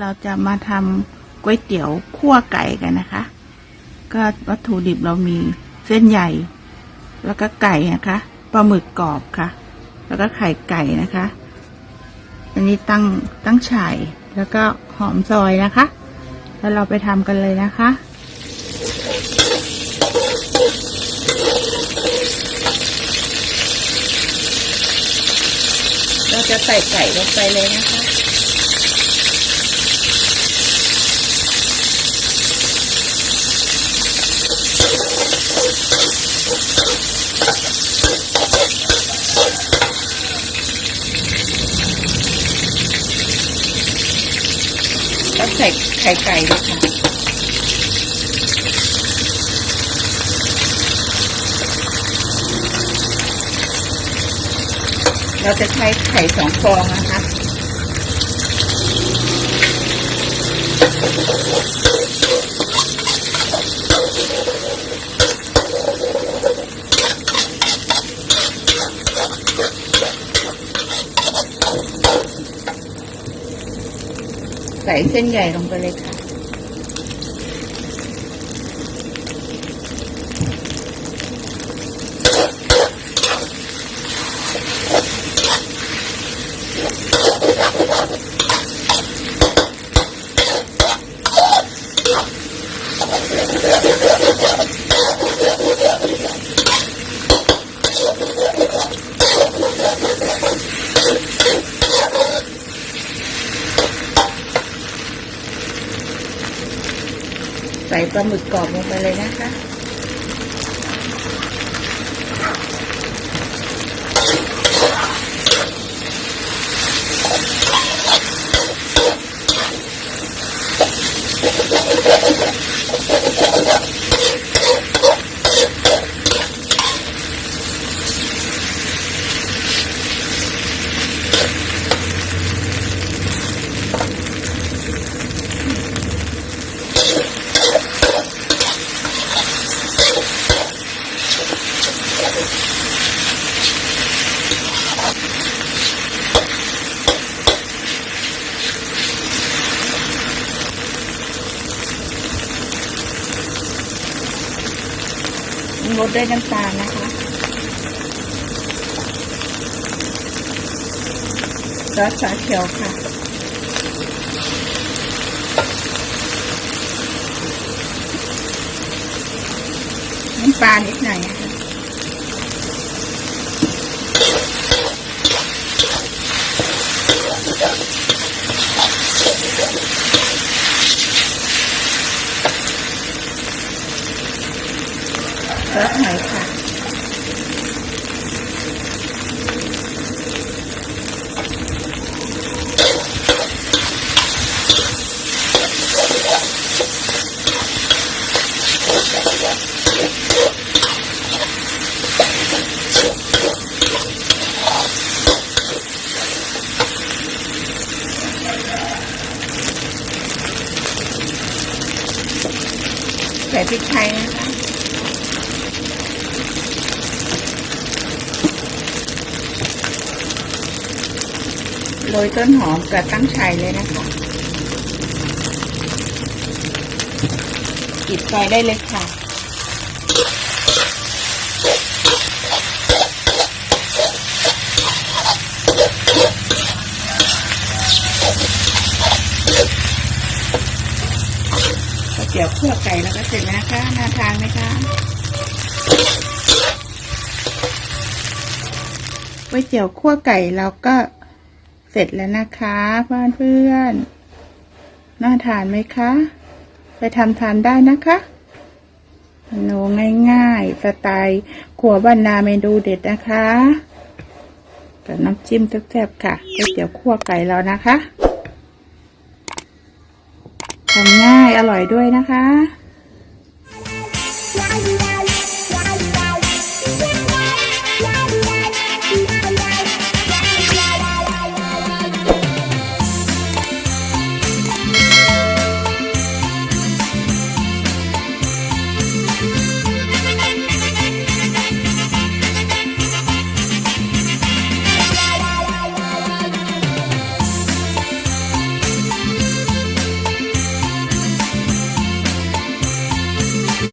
เราจะมาทำก๋วยเตี๋ยวคั่วไก่กันนะคะ ก็วัตถุดิบเรามีเส้นใหญ่ แล้วก็ไก่นะคะปลาหมึกกรอบค่ะ แล้วก็ไข่ไก่นะคะ อันนี้ตั้งตั้งฉ่ายแล้วก็หอมซอยนะคะ แล้วเราไปทำกันเลยนะคะเราจะใส่ไก่ลงไปเลยนะคะ ใส่ไข่ไก่เลยค่ะเราจะใช้ไข่สองฟองนะคะ ส่เส้นใหญ่ลงไปเลยค่ะ ใส่ปลาหมึกกรอบลงไปเลยนะคะ รสด้วยน้ำตาลนะคะ ซอสสาเขียวค่ะ น้ำปลานิดหน่อยค่ะ คะซอสหอยค่ะ ใส่พริกไทยนะคะ โรยต้นหอมกับตั้งชัยเลยนะคะปิดไฟได้เลยค่ะเตี๋ยวคั่วไก่แล้วก็เสร็จแล้วนะคะน่าทานไหมคะก๋วยเตี๋ยวคั่วไก่เราก็ ร็จแล้วนะคะเพื่อนเพื่อนน่าทานไหมคะ ไปทำทานได้นะคะเมนูง่ายๆสไตล์ขัวบรรณาเมนูเด็ดนะคะกับน้ำจิ้มแซ่บๆค่ะก๋วยเตี๋ยวคั่วไก่เรานะคะทำง่ายอร่อยด้วยนะคะ